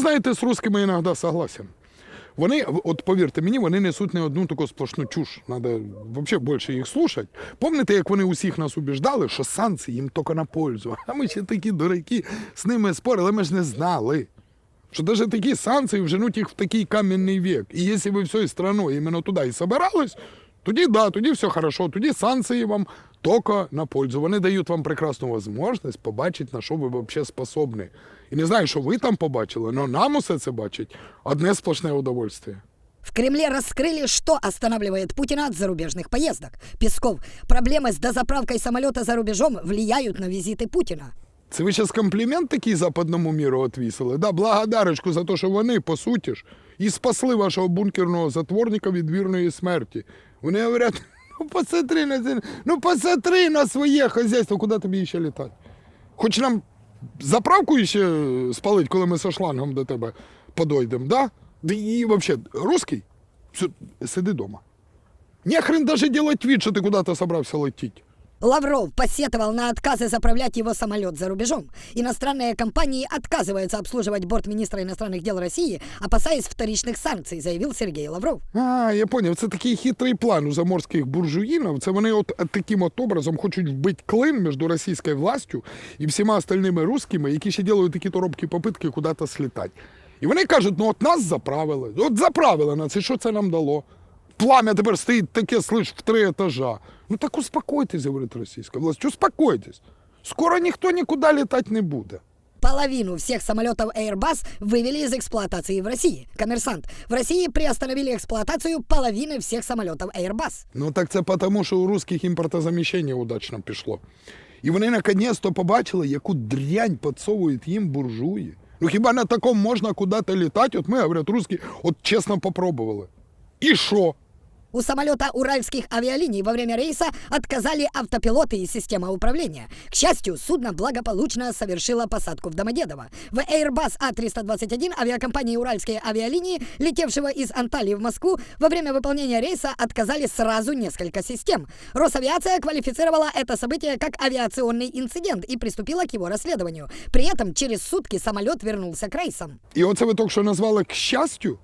знаєте, з русскими іноді согласен. Вони, от повірте мені, вони несуть не одну таку сплошну чуш. Надо взагалі більше їх слухати. Пам'ятаєте, як вони усіх нас убіждали, що санкції їм тільки на пользу. А ми ще такі дураки з ними спорили, ми ж не знали. Що навіть такі санкції вженуть їх в такий кам'яний вік. І якщо ви всією страною іменно туди і собирались, тоді да, тоді все хорошо, тоді санкції вам тільки на пользу. Вони дають вам прекрасну можливість побачити, на що ви взагалі способні. І не знаю, що ви там побачили, але нам усе це бачить одне сплошне удовольствие. В Кремле раскрыли, что останавливает Путина от зарубежных поездок. Песков. Проблемы с дозаправкой самолета за рубежом влияют на визиты Путина. Це ви зараз комплімент такий западному міру отвісили? Да, благодарочку за те, що вони, по суті ж, і спасли вашого бункерного затворника від вірної смерті. Вони говорять, ну посмотри на ну посмотри на своє хазяйство, куди тобі ще літати? Хоч нам заправку ще спалить, коли ми со шлангом до тебе подойдемо, да? І взагалі, русський, сиди вдома. Нехрен даже делать вид, що ти куди-то собрався летіти. Лавров посетовал на отказы заправлять его самолет за рубежом. Иностранные компании отказываются обслуживать борт министра иностранных дел России, опасаясь вторичных санкций, заявил Сергей Лавров. А, я поняв, це такий хитрий план у заморських буржуїнів. Це вони от таким от образом хочуть вбити клин між російською властю і всіма остальними русскими, які ще делають такі торобкі попитки куди-то слітати. І вони кажуть, ну от нас заправили. От заправили нас, і що це нам дало? Пламя тепер стоїть таке, слиш, в три етажа. Ну так успокойтесь, говорить російська власть, успокойтесь. Скоро ніхто нікуди літати не буде. Половину всех самолетов Airbus вывели из эксплуатации в России. Коммерсант. В России приостановили эксплуатацию половины всех самолетов Airbus. Ну так це тому, що у русських імпортозаміщення удачно пішло. І вони наконець-то побачили, яку дрянь підсовують їм буржуї. Ну хіба на такому можна куди-то літати? От ми, говорять, русські, от чесно попробували. І що? У самолета уральских авиалиний во время рейса отказали автопилоты и система управления. К счастью, судно благополучно совершило посадку в Домодедово. В Airbus А321 авиакомпании «Уральские авиалинии», летевшего из Анталии в Москву, во время выполнения рейса отказали сразу несколько систем. Росавиация квалифицировала это событие как авиационный инцидент и приступила к его расследованию. При этом через сутки самолет вернулся к рейсам. І оце ви тільки що назвали к щастю?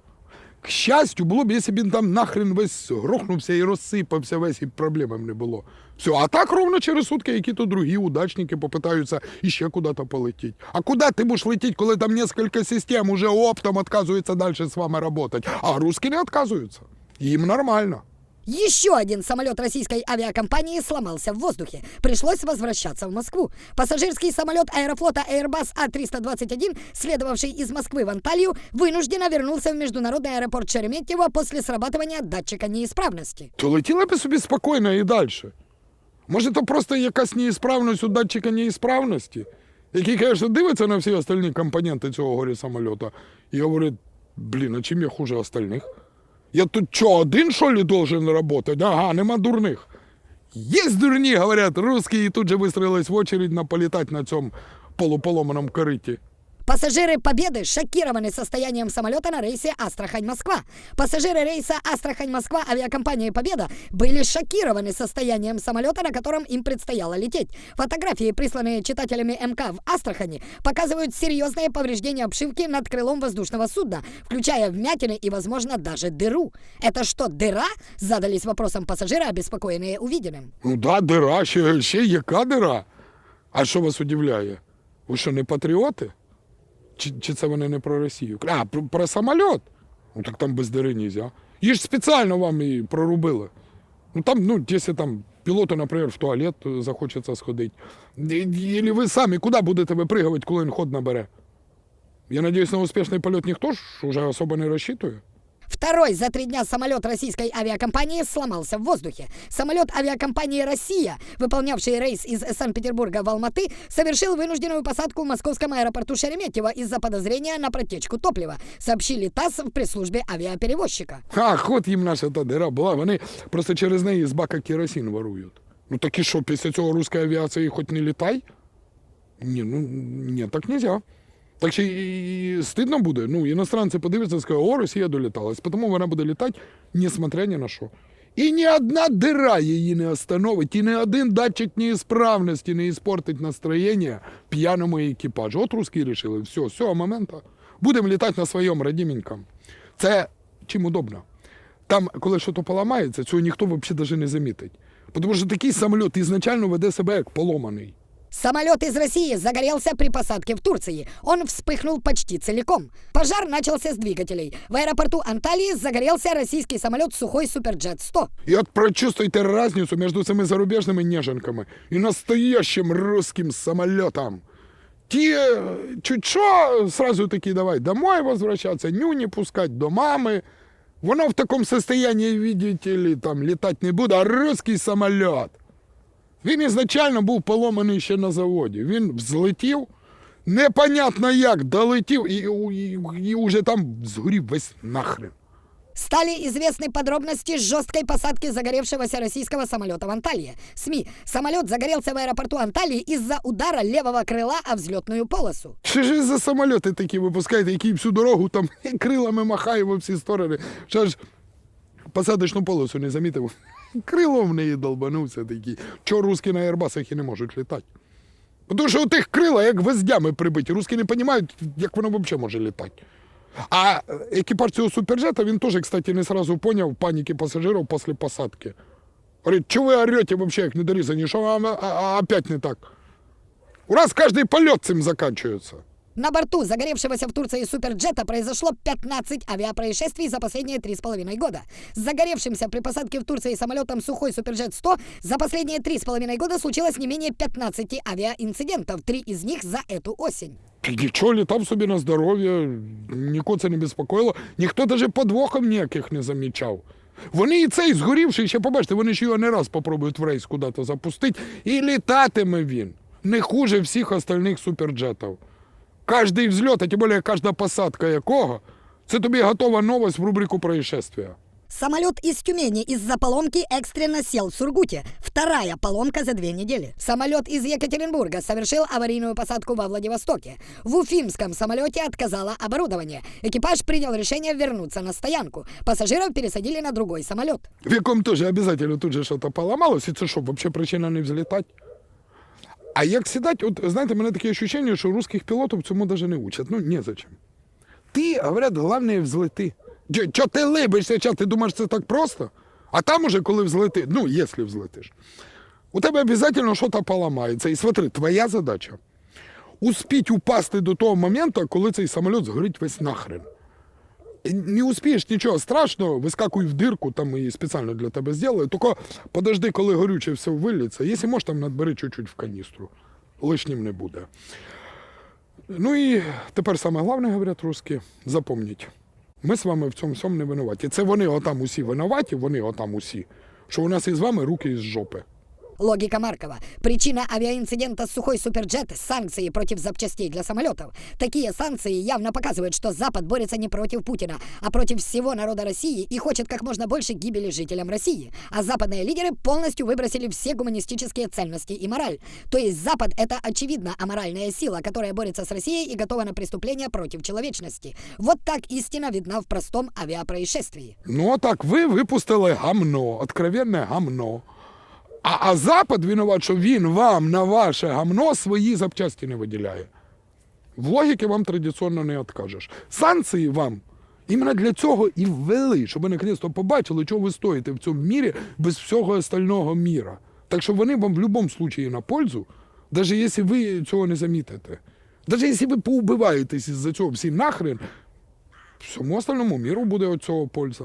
К щастю, було б, якщо б він там нахрен весь грохнувся і розсипався весь, і проблем не було. Все, а так ровно через сутки які-то другі удачники попитаються іще куди-то полетіти. А куди ти будеш летіти, коли там кілька систем уже оптом відказуються далі з вами працювати? А русські не відказуються. Їм нормально. Еще один самолет российской авиакомпании сломался в воздухе. Пришлось возвращаться в Москву. Пассажирский самолет аэрофлота Airbus А321, следовавший из Москвы в Анталию, вынужденно вернулся в международный аэропорт Шереметьево после срабатывания датчика неисправности. То летіли б собі спокійно і далі. Може, то просто якась неісправність у датчика неісправності, який, звісно, дивиться на всі остальні компоненти цього горі самоліта і говорить, блін, а чим я хуже остальних? Я тут что, один, что ли, должен работать? Ага, нема дурних. Есть дурні, говорять, русские, і тут же вистроїлись в очередь на політати на цьому полуполоманому кориті. Пассажиры «Победы» шокированы состоянием самолета на рейсе Астрахань-Москва. Пассажиры рейса Астрахань-Москва авиакомпании «Победа» были шокированы состоянием самолета, на котором им предстояло лететь. Фотографии, присланные читателями МК в Астрахани, показывают серьезные повреждения обшивки над крылом воздушного судна, включая вмятины и, возможно, даже дыру. Это что, дыра? Задались вопросом пассажиры, обеспокоенные увиденным. Ну да, дира, ще, ще яка дира? А що вас удивляє? Ви що, не патріоти? Чи, чи це вони не про Росію? А, про, про самоліт? Ну так там без дири нельзя. Їх ж спеціально вам і прорубили. Ну там, ну, якщо там пілоту, наприклад, в туалет е, захочеться сходити. Или ви самі куди будете випригувати, коли він ход набере? Я сподіваюся, на успішний польот ніхто ж уже особо не розчитує. Второй за три дня самолет российской авиакомпании сломался в воздухе. Самолет авиакомпании «Россия», выполнявший рейс из Санкт-Петербурга в Алматы, совершил вынужденную посадку в московском аэропорту Шереметьево из-за подозрения на протечку топлива, сообщили ТАСС в пресс-службе авиаперевозчика. Ах, от їм наша та дира була. Вони просто через неї з бака керосин ворують. Ну так і що, після цього руська авіація хоч не літай? Ні, ну ні, так нельзя. Так ще і, стидно буде. Ну, іностранці подивляться і скажуть, о, Росія доліталась, тому вона буде літати, несмотря ні на що. І ні одна дира її не остановить, і ні один датчик неісправності не іспортить настроєння п'яному екіпажу. От русські рішили, все, з цього моменту Будемо літати на своєму родименькому. Це чим удобно. Там, коли щось поламається, цього ніхто взагалі не замітить. Тому що такий самоліт ізначально веде себе як поломаний. Самолет из России загорелся при посадке в Турции. Он вспыхнул почти целиком. Пожар начался с двигателей. В аэропорту Анталии загорелся российский самолет Сухой Суперджет 100. І от прочувствуйте разницю між цими зарубіжними неженками і настоящим русским самолітом. Ті, е, чуть що, сразу такі давай домой возвращаться, нюні пускать до мами. Воно в такому состоянии, видите ли, там літати не буде, а русський самоліт. Він ізначально був поломаний ще на заводі. Він взлетів, непонятно як долетів і, і, і уже там згорів весь нахрен. Стали известны подробности жесткой посадки загоревшегося российского самолета в Анталии. СМИ. Самолет загорелся в аэропорту Анталии из-за удара левого крыла о взлетную полосу. Що ж ви за самоліти такі випускаєте, які всю дорогу там крилами махає во всі сторони. Що ж посадочну полосу не замітив? Крилом в неї долбанувся такий. Чого русські на аербасах і не можуть літати? Тому що у тих крила як гвоздями прибиті. Русські не розуміють, як воно взагалі може літати. А екіпаж цього суперджета, він теж, кстати, не сразу поняв паніки пасажирів після посадки. Говорить, чого ви орете вообще, як недорізані, що вам опять не так? У нас каждый полет цим заканчивается. На борту загоревшегося в Турции суперджета произошло 15 авиапроисшествий за последние три с половиной года. С загоревшимся при посадке в Турции самолетом Сухой Суперджет 100 за последние три с половиной года случилось не менее 15 авиаинцидентов, три из них за эту осень. Та Нічого, літав собі на здоров'я, нікого це не безпокоїло, ніхто навіть подвохом ніяких не замічав. Вони і цей згорівший, ще побачите, вони ж його не раз попробують в рейс куди-то запустити, і літатиме він не хуже всіх остальних суперджетів. Кожний взльот, а тим більше кожна посадка якого, це тобі готова новость в рубрику происшествия. Самолет из Тюмени из-за поломки экстренно сел в Сургуте. Вторая поломка за две недели. Самолет из Екатеринбурга совершил аварийную посадку во Владивостоке. В уфимском самолете отказало оборудование. Экипаж принял решение вернуться на стоянку. Пассажиров пересадили на другой самолет. В якому теж обов'язково тут же щось поламалось, і це що, взагалі причина не взлітати? А як сідати, от знаєте, мене таке відчуття, що русських пілотів цьому навіть не учать. Ну, незачем. Ти, говорять, головне взлети. Чо, чо ти либишся ти думаєш, це так просто? А там уже, коли взлети, ну, якщо взлетиш, у тебе обов'язково щось поламається. І смотри, твоя задача успіть упасти до того моменту, коли цей самоліт згорить весь нахрен. Не успієш нічого страшного, вискакуй в дирку, там її спеціально для тебе зробили. Тільки подожди, коли горюче все виліться. Якщо можеш, там надбери чуть-чуть в каністру. Лишнім не буде. Ну і тепер саме головне, говорять русські, запомніть. Ми з вами в цьому всьому не винуваті. Це вони отам усі винуваті, вони отам усі. Що у нас із вами руки із жопи. Логика Маркова. Причина авиаинцидента «Сухой Суперджет» – санкции против запчастей для самолетов. Такие санкции явно показывают, что Запад борется не против Путина, а против всего народа России и хочет как можно больше гибели жителям России. А западные лидеры полностью выбросили все гуманистические ценности и мораль. То есть Запад – это очевидно аморальная сила, которая борется с Россией и готова на преступления против человечности. Вот так истина видна в простом авиапроисшествии. Ну, а так ви випустили гамно, откровенне гамно. А, а Запад винуват, що він вам на ваше гамно свої запчасті не виділяє. В логіки вам традиційно не відкажеш. Санкції вам іменно для цього і ввели, щоб ви наконець побачили, чого ви стоїте в цьому мірі без всього остального міра. Так що вони вам в будь-якому випадку на пользу, навіть якщо ви цього не замітите. Навіть якщо ви поубиваєтесь із-за цього всі нахрен, всьому остальному міру буде від цього польза.